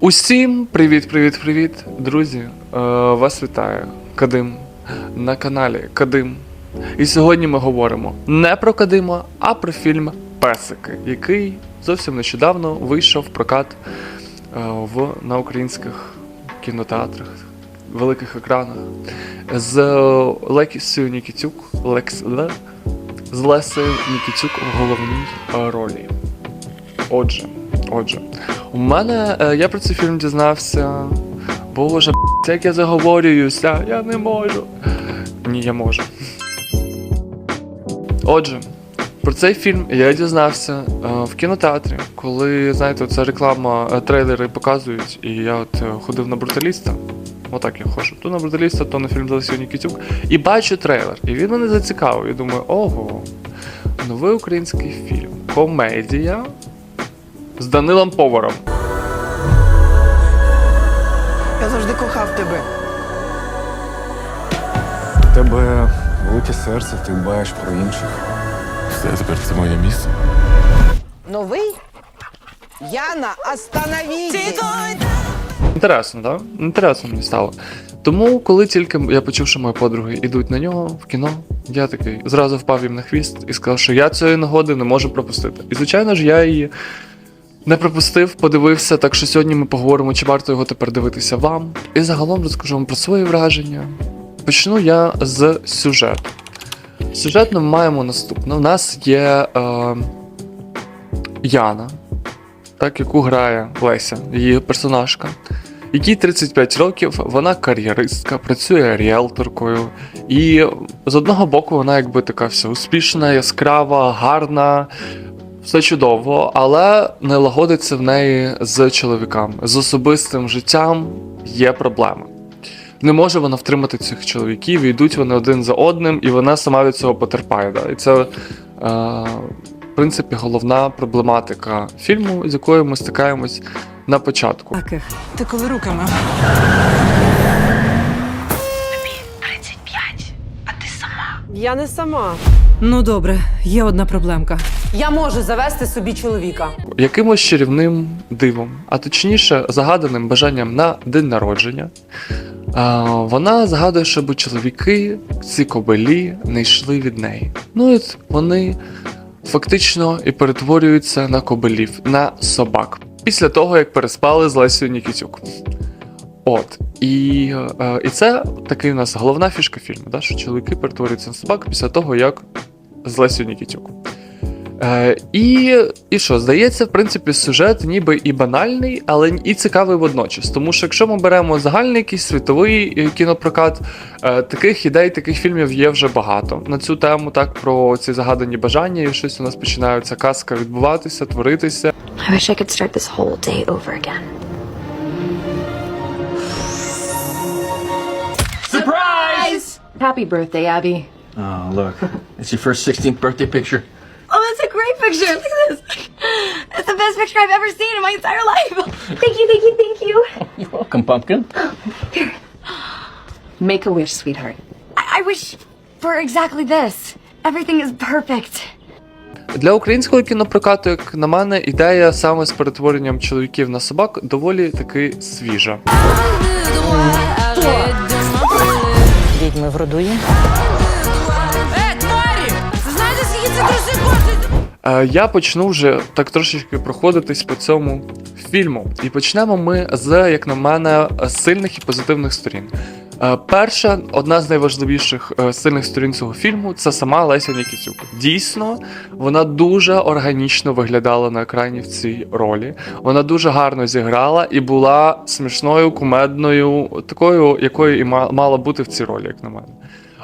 Усім привіт, привіт, привіт, друзі! Е, вас вітає Кадим на каналі Кадим. І сьогодні ми говоримо не про Кадима, а про фільм Песики, який зовсім нещодавно вийшов в прокат е, в, на українських кінотеатрах, великих екранах з Лексією Нікітюк, Лекс, Ле- з Лесею Нікітюк в головній ролі. Отже, отже, у мене е, я про цей фільм дізнався. Боже, як я заговорююся, я не можу. Ні, я можу. Отже, про цей фільм я дізнався е, в кінотеатрі, коли, знаєте, це реклама, е, трейлери показують, і я от ходив на бруталіста. Отак я ходжу. То на бруталіста, то на фільм з Олексією Нікітюк. І бачу трейлер. І він мене зацікавив. І думаю, ого, новий український фільм. Комедія з Данилом Поваром. Я завжди кохав тебе. У тебе велике серце, ти дбаєш про інших. Все, тепер це моє місце. Новий? Яна, остановіть! Інтересно, так? Да? Інтересно мені стало. Тому, коли тільки я почув, що мої подруги йдуть на нього в кіно, я такий зразу впав їм на хвіст і сказав, що я цієї нагоди не можу пропустити. І звичайно ж, я її не пропустив, подивився, так що сьогодні ми поговоримо, чи варто його тепер дивитися вам. І загалом розкажу вам про свої враження. Почну я з сюжету. Сюжетно ми маємо наступне. У нас є е, Яна, так, яку грає Леся, її персонажка. Якій 35 років, вона кар'єристка, працює ріелторкою. І з одного боку, вона якби така вся успішна, яскрава, гарна, все чудово, але не лагодиться в неї з чоловіками. З особистим життям є проблеми. Не може вона втримати цих чоловіків, йдуть вони один за одним, і вона сама від цього потерпає. Да? І це, е, в принципі, головна проблематика фільму, з якою ми стикаємось на початку. Таких. Ти коли руками? 35, а ти сама. Я не сама. Ну добре, є одна проблемка. Я можу завести собі чоловіка. якимось чарівним дивом, а точніше, загаданим бажанням на день народження. Вона згадує, щоб чоловіки, ці кобелі, не йшли від неї. Ну і вони фактично і перетворюються на кобелів, на собак. Після того, як переспали з Лесією Нікітюк. От. І, е, і це такий у нас головна фішка фільму, да, що чоловіки перетворюються на собак після того, як з Лесією Нікітюк. Е, і, і що, здається, в принципі, сюжет ніби і банальний, але і цікавий водночас. Тому що якщо ми беремо загальний якийсь світовий е, кінопрокат, е, таких ідей, таких фільмів є вже багато. На цю тему, так, про ці загадані бажання, і щось у нас починаються казка відбуватися, творитися. I wish I could start this whole day over again. Happy birthday, Abby. Oh, look. It's your first 16th birthday picture. Oh, that's a great picture. Look at this. It's the best picture I've ever seen in my entire life. Thank you, thank you, thank you. You're welcome, pumpkin. Here. Make a wish, sweetheart. I, I wish for exactly this. Everything is perfect. Для українського кінопрокату, як на мене, ідея саме з перетворенням чоловіків на собак доволі таки свіжа. Відьми в роду є. Я почну вже так трошечки проходитись по цьому фільму. І почнемо ми з, як на мене, сильних і позитивних сторін. Е, Перша, одна з найважливіших е, сильних сторін цього фільму це сама Леся Нікітюк. Дійсно, вона дуже органічно виглядала на екрані в цій ролі. Вона дуже гарно зіграла і була смішною, кумедною, такою, якою і мала бути в цій ролі, як на мене.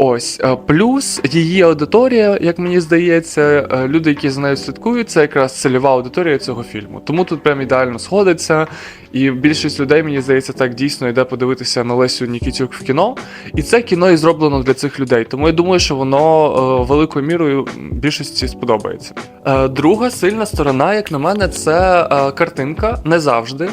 Ось е, плюс її аудиторія, як мені здається, е, люди, які за нею слідкують, це якраз цільова аудиторія цього фільму. Тому тут прям ідеально сходиться. І більшість людей, мені здається, так дійсно йде подивитися на Лесю Нікітюк в кіно. І це кіно і зроблено для цих людей. Тому я думаю, що воно е, великою мірою більшості сподобається. Друга сильна сторона, як на мене, це картинка не завжди.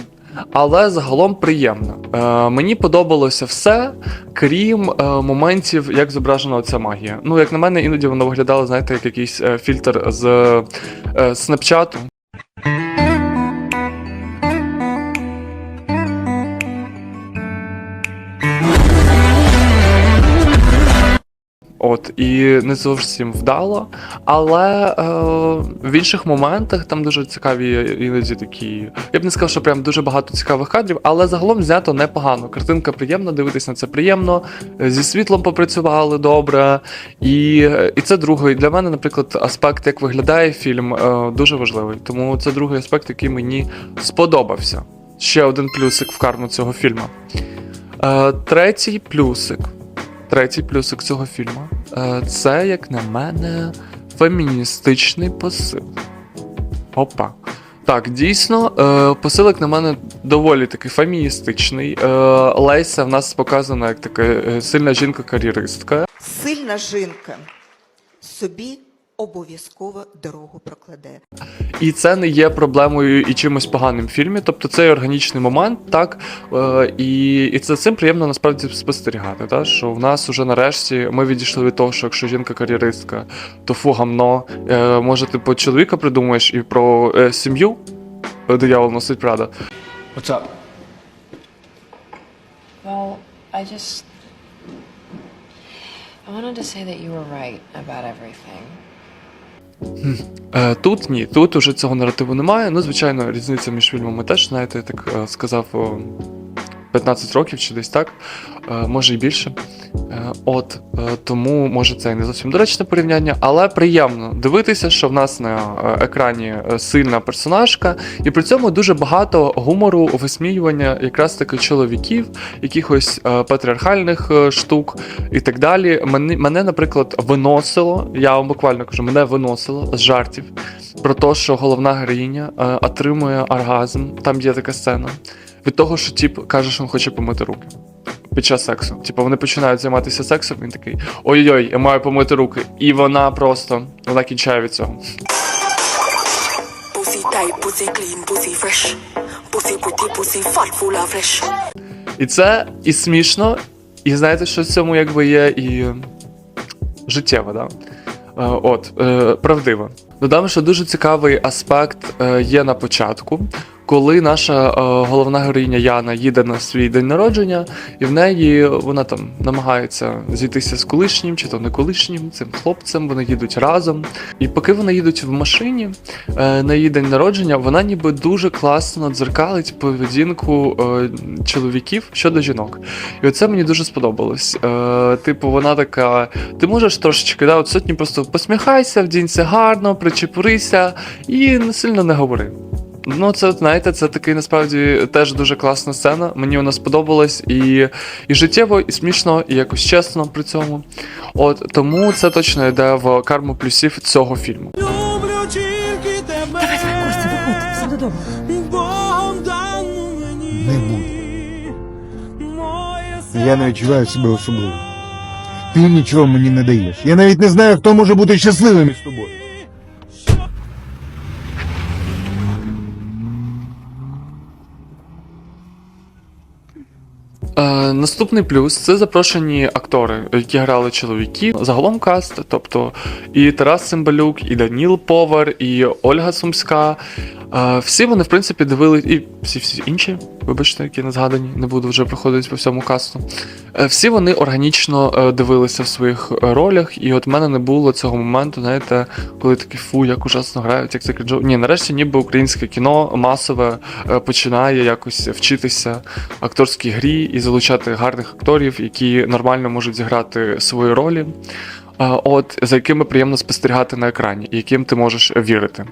Але загалом приємно. Е, мені подобалося все, крім е, моментів, як зображена ця магія. Ну, як на мене, іноді воно виглядало, знаєте, як якийсь е, фільтр з е, снапчату. От і не зовсім вдало. Але е, в інших моментах там дуже цікаві іноді такі. Я б не сказав, що прям дуже багато цікавих кадрів, але загалом знято непогано. Картинка приємна, дивитись на це приємно. е, Зі світлом попрацювали добре. І, і це другий для мене, наприклад, аспект, як виглядає фільм, е, дуже важливий. Тому це другий аспект, який мені сподобався. Ще один плюсик в карму цього фільму. Е, третій плюсик. Третій плюсик цього фільму. Е, це, як на мене, феміністичний посил. Опа. Так, дійсно, е, посил, як на мене, доволі таки феміністичний. Е, Леся в нас показана як така сильна жінка-кар'єристка. Сильна жінка собі обов'язково дорогу прокладе. І це не є проблемою і чимось поганим в фільмі. Тобто це органічний момент, так е, і, і це цим приємно насправді спостерігати. Так? Що в нас уже нарешті ми відійшли від того, що якщо жінка кар'єристка, то фу гамно. Е, може, ти по чоловіка придумаєш і про е, сім'ю, диявол носить прада. What's up? Well, I just. I wanted to say that you were right about everything. Е, Тут ні, тут уже цього наративу немає. Ну, звичайно, різниця між фільмами теж, знаєте, я так е, сказав, 15 років чи десь так, е, може і більше. Е, От е, тому може це і не зовсім доречне порівняння, але приємно дивитися, що в нас на екрані сильна персонажка, і при цьому дуже багато гумору, висміювання якраз таки чоловіків, якихось патріархальних штук і так далі. Мене, наприклад, виносило, я вам буквально кажу, мене виносило з жартів про те, що головна героїня отримує оргазм. Там є така сцена. Від того, що тіп каже, що він хоче помити руки під час сексу. Типу, вони починають займатися сексом, він такий ой-ой, я маю помити руки. І вона просто вона кінчає від цього. І це і смішно, і знаєте, що в цьому якби є і життєво, да? Е, От, е, правдиво. Додам, що дуже цікавий аспект е, є на початку, коли наша е, головна героїня Яна їде на свій день народження, і в неї вона там намагається зійтися з колишнім, чи то не колишнім, цим хлопцем, вони їдуть разом. І поки вони їдуть в машині е, на її день народження, вона ніби дуже класно дзеркалить поведінку е, чоловіків щодо жінок. І оце мені дуже сподобалось. Типу, вона така: ти можеш трошечки, да, от сьогодні просто посміхайся, вдінься гарно, причепурися і не сильно не говори. Ну, це знаєте, це такий насправді теж дуже класна сцена. Мені вона сподобалась і, і життєво, і смішно, і якось чесно при цьому. От тому це точно йде в карму плюсів цього фільму. Не буду. Я не відчуваю себе особливо. Ти нічого мені не даєш. Я навіть не знаю, хто може бути щасливим із тобою. Наступний плюс це запрошені актори, які грали чоловіків. Загалом каст, тобто і Тарас Цимбалюк, і Даніл Повар, і Ольга Сумська. Всі вони, в принципі, дивили, і всі всі інші, вибачте, які не згадані, не буду вже проходити по всьому касту. Е, всі вони органічно е, дивилися в своїх ролях, і от в мене не було цього моменту, знаєте, коли такі фу, як ужасно грають, як це крінжово. Ні, нарешті ніби українське кіно масове е, починає якось вчитися акторській грі і залучати гарних акторів, які нормально можуть зіграти свої ролі. е, От за якими приємно спостерігати на екрані, яким ти можеш вірити.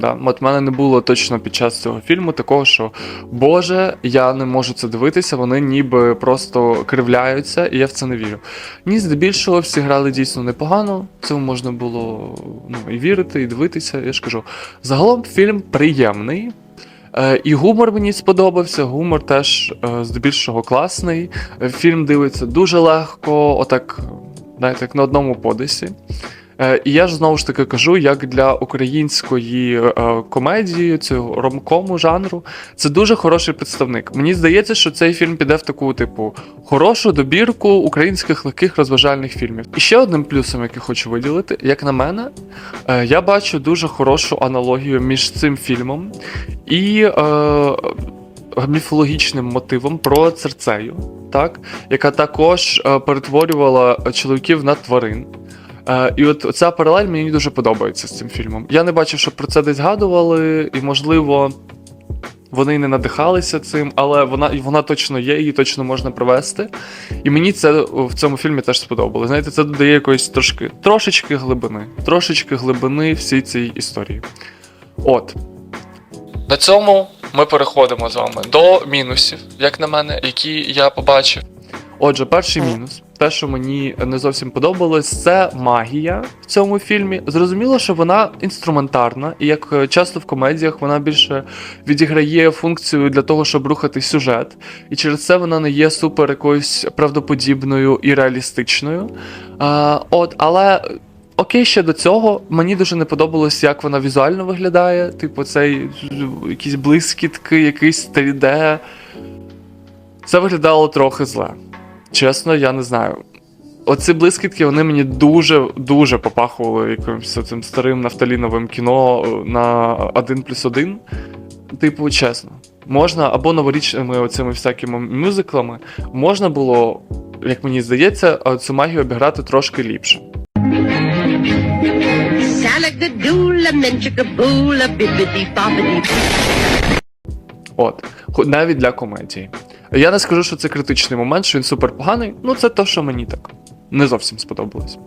Да, от мене не було точно під час цього фільму такого, що Боже, я не можу це дивитися, вони ніби просто кривляються, і я в це не вірю. Ні, здебільшого всі грали дійсно непогано. Цьому можна було ну, і вірити, і дивитися. Я ж кажу, загалом фільм приємний. Е, І гумор мені сподобався. Гумор теж е, здебільшого класний. Фільм дивиться дуже легко, отак, знаєте, як на одному подисі. Е, І я ж знову ж таки кажу, як для української е, комедії, цього ромкому жанру, це дуже хороший представник. Мені здається, що цей фільм піде в таку, типу, хорошу добірку українських легких розважальних фільмів. І ще одним плюсом, який хочу виділити, як на мене, е, я бачу дуже хорошу аналогію між цим фільмом і міфологічним мотивом про Церцею. так, яка також перетворювала чоловіків на тварин. Е, і от ця паралель мені дуже подобається з цим фільмом. Я не бачив, щоб про це десь згадували, і можливо. Вони не надихалися цим, але вона вона точно є, її точно можна провести. І мені це в цьому фільмі теж сподобалося. Знаєте, це додає якоїсь трошки трошечки глибини, трошечки глибини всій цій історії. От. На цьому ми переходимо з вами до мінусів, як на мене, які я побачив. Отже, перший мінус, те, що мені не зовсім подобалось, це магія в цьому фільмі. Зрозуміло, що вона інструментарна, і як е, часто в комедіях вона більше відіграє функцію для того, щоб рухати сюжет. І через це вона не є супер якоюсь правдоподібною і реалістичною. А, от, але. Окей, ще до цього мені дуже не подобалось, як вона візуально виглядає. Типу, цей якісь блискітки, якийсь 3D. Це виглядало трохи зле. Чесно, я не знаю. Оці блискітки вони мені дуже дуже попахували якимось цим старим нафталіновим кіно на 1 плюс 1. Типу, чесно, можна або новорічними оцими всякими мюзиклами, можна було, як мені здається, цю магію обіграти трошки ліпше. От, навіть для комедії. Я не скажу, що це критичний момент, що він супер поганий. Ну, це те, що мені так не зовсім сподобалось.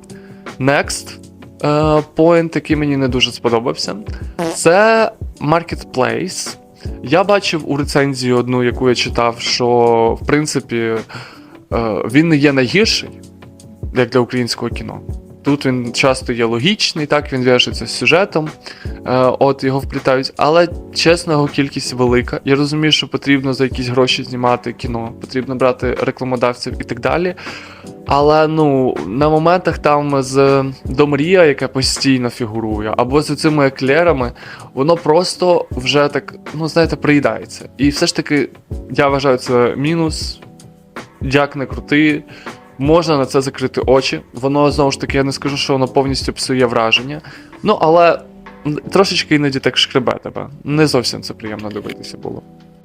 Next е, point, який мені не дуже сподобався, це Marketplace. Я бачив у рецензії одну, яку я читав, що в принципі е, він не є найгірший, як для українського кіно. Тут він часто є логічний, так він в'яжеться з сюжетом, е, от його вплітають. Але чесно, його кількість велика. Я розумію, що потрібно за якісь гроші знімати кіно, потрібно брати рекламодавців і так далі. Але ну, на моментах там з Домрія, яка постійно фігурує, або з цими еклерами, воно просто вже так, ну знаєте, приїдається. І все ж таки, я вважаю, це мінус. Як не крути, можна на це закрити очі. Воно знову ж таки, я не скажу, що воно повністю псує враження. Ну, але трошечки іноді так шкребе тебе. Не зовсім це приємно дивитися було.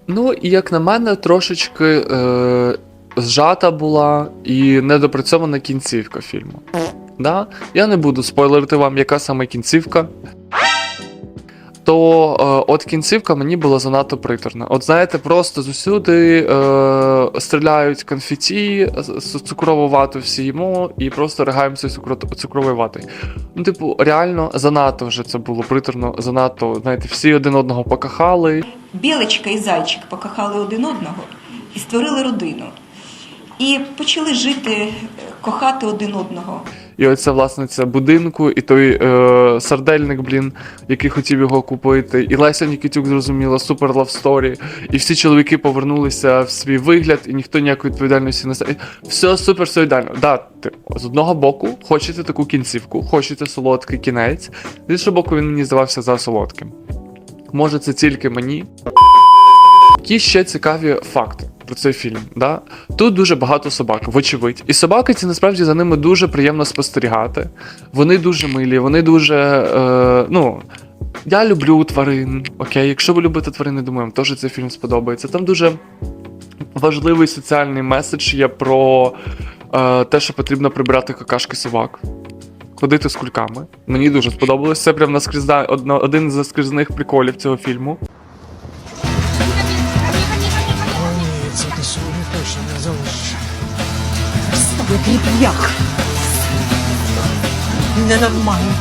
Ну, і як на мене, трошечки е, зжата була і недопрацьована кінцівка фільму. Да? Я не буду спойлерити вам, яка саме кінцівка. То е, от кінцівка мені була занадто приторна. От знаєте, просто зусюди е, стріляють конфеті, цукрову вату всі їмо і просто ригаємося цукро- цукровою ватою. Ну, типу, реально занадто вже це було приторно, занадто, знаєте, всі один одного покахали. Білочка і зайчик покохали один одного і створили родину. І почали жити, кохати один одного. І оця власниця будинку, і той е, сардельник, блін, який хотів його купити. І Леся Нікітюк зрозуміла супер лавсторі. І всі чоловіки повернулися в свій вигляд, і ніхто ніякої відповідальності не стає. Все супер все ідеально. Да, ти, з одного боку, хочете таку кінцівку, хочете солодкий кінець. З іншого боку, він мені здавався за солодким. Може, це тільки мені. Які ще цікаві факти про цей фільм? Да? Тут дуже багато собак, вочевидь. І собаки ці насправді за ними дуже приємно спостерігати. Вони дуже милі, вони дуже. Е, ну, я люблю тварин. Окей, якщо ви любите тварин, я думаю, вам теж цей фільм сподобається. Там дуже важливий соціальний меседж є про е, те, що потрібно прибирати какашки собак. Ходити з кульками. Мені дуже сподобалось. Це прям наскрізна, один з наскрізних приколів цього фільму. П'як. Ненормально.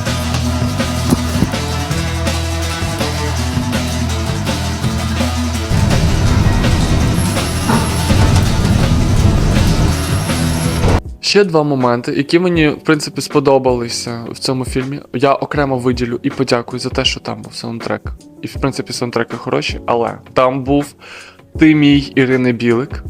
Ще два моменти, які мені, в принципі, сподобалися в цьому фільмі. Я окремо виділю і подякую за те, що там був саундтрек. І, в принципі, саундтреки хороші, але там був ти мій Ірини Білик.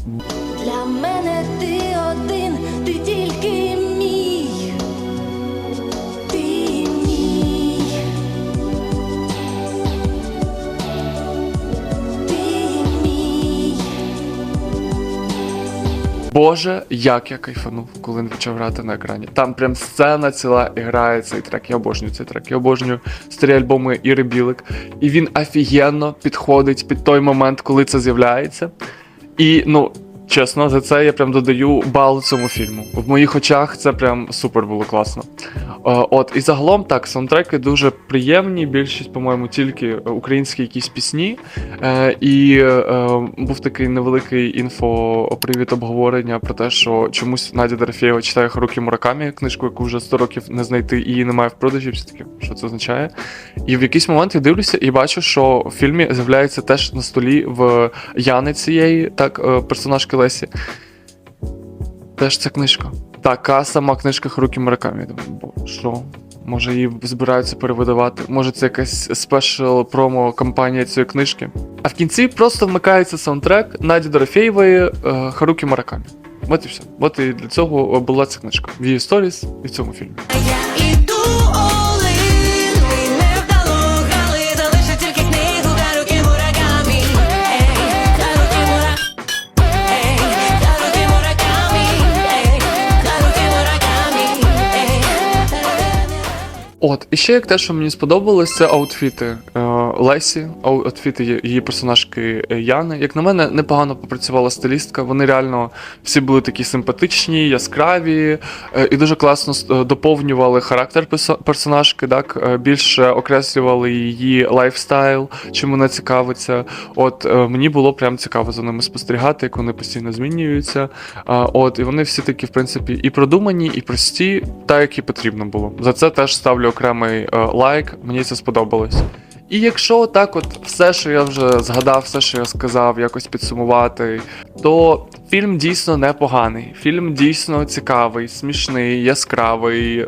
Боже, як я кайфанув, коли він почав грати на екрані. Там прям сцена ціла і грає цей трек. Я обожнюю цей трек. Я обожнюю старі альбоми Іри Білик. І він офігенно підходить під той момент, коли це з'являється. І ну, Чесно, за це я прям додаю бал цьому фільму. В моїх очах це прям супер було класно. Е, От, і загалом так, саундтреки дуже приємні. Більшість, по-моєму, тільки українські якісь пісні. Е, І е, був такий невеликий інфопривід обговорення про те, що чомусь Надя Дорофєєва читає Харукі Муракамі, книжку, яку вже 100 років не знайти, і її немає в продажі. Всі таке, що це означає. І в якийсь момент я дивлюся і бачу, що в фільмі з'являється теж на столі в Яни цієї, так, персонажки Лесі. Теж ця книжка. Така сама книжка Харукі Муракамі. Я думаю, бо що? Може її збираються перевидавати? Може це якась спешл промо кампанія цієї книжки? А в кінці просто вмикається саундтрек Наді Дорофєєвої е, Харукі Муракамі. От і все. От і для цього була ця книжка. В її сторіс і в цьому фільмі. Іду От, і ще як те, що мені сподобалось, це аутфіти е, Лесі, ау- аутфіти її- персонажки е, Яни. Як на мене, непогано попрацювала стилістка. Вони реально всі були такі симпатичні, яскраві, е, і дуже класно е, доповнювали характер персонажки, так, більше окреслювали її лайфстайл, чим вона цікавиться. От мені було прям цікаво за ними спостерігати, як вони постійно змінюються. От, і вони всі такі, в принципі, і продумані, і прості, так як і потрібно було. За це теж ставлю окремий лайк, мені це сподобалось. І якщо так, от все, що я вже згадав, все, що я сказав, якось підсумувати, то фільм дійсно непоганий. Фільм дійсно цікавий, смішний, яскравий.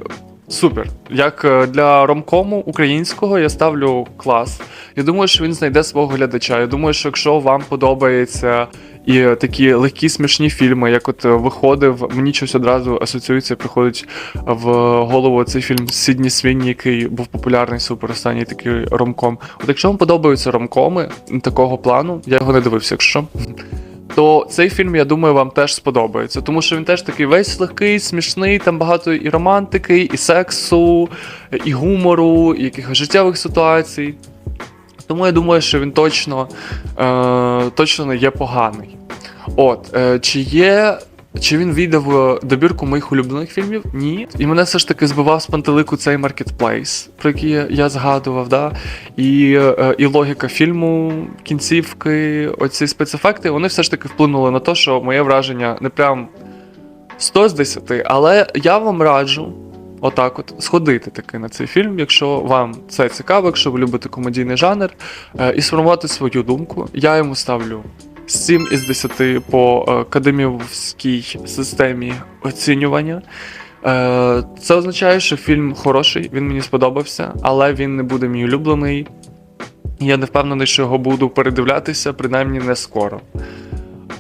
Супер. Як е, для ромкому українського я ставлю клас. Я думаю, що він знайде свого глядача. Я думаю, що якщо вам подобається і такі легкі смішні фільми, як от е, виходив, мені щось одразу асоціюється, приходить в голову цей фільм Сідні Свінні, який був популярний супер останній такий ромком. От якщо вам подобаються ромкоми такого плану, я його не дивився, якщо. То цей фільм, я думаю, вам теж сподобається, тому що він теж такий весь легкий, смішний, там багато і романтики, і сексу, і гумору, і якихось життєвих ситуацій. Тому я думаю, що він точно, е, точно не є поганий. От, е, чи є. Чи він війде добірку моїх улюблених фільмів? Ні. І мене все ж таки збивав з пантелику цей маркетплейс, про який я- я згадував, да? і, е, і логіка фільму, кінцівки, оці спецефекти, вони все ж таки вплинули на те, що моє враження не прям 100 з 10, але я вам раджу отак от сходити таки на цей фільм, якщо вам це цікаво, якщо ви любите комедійний жанр, е, і сформувати свою думку. Я йому ставлю 7 із 10 по е, академівській системі оцінювання. Е, Це означає, що фільм хороший, він мені сподобався, але він не буде мій улюблений. Я не впевнений, що його буду передивлятися, принаймні не скоро.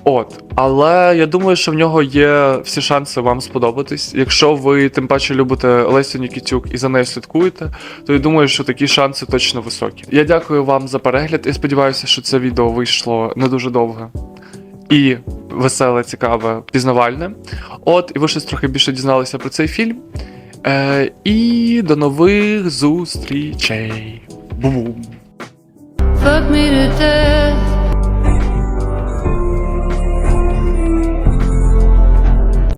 От, але я думаю, що в нього є всі шанси вам сподобатись. Якщо ви тим паче любите Лесю Нікітюк і за нею слідкуєте, то я думаю, що такі шанси точно високі. Я дякую вам за перегляд і сподіваюся, що це відео вийшло не дуже довге. І веселе, цікаве, пізнавальне. От, і ви щось трохи більше дізналися про цей фільм. Е, і до нових зустрічей. Бум! Fuck me to death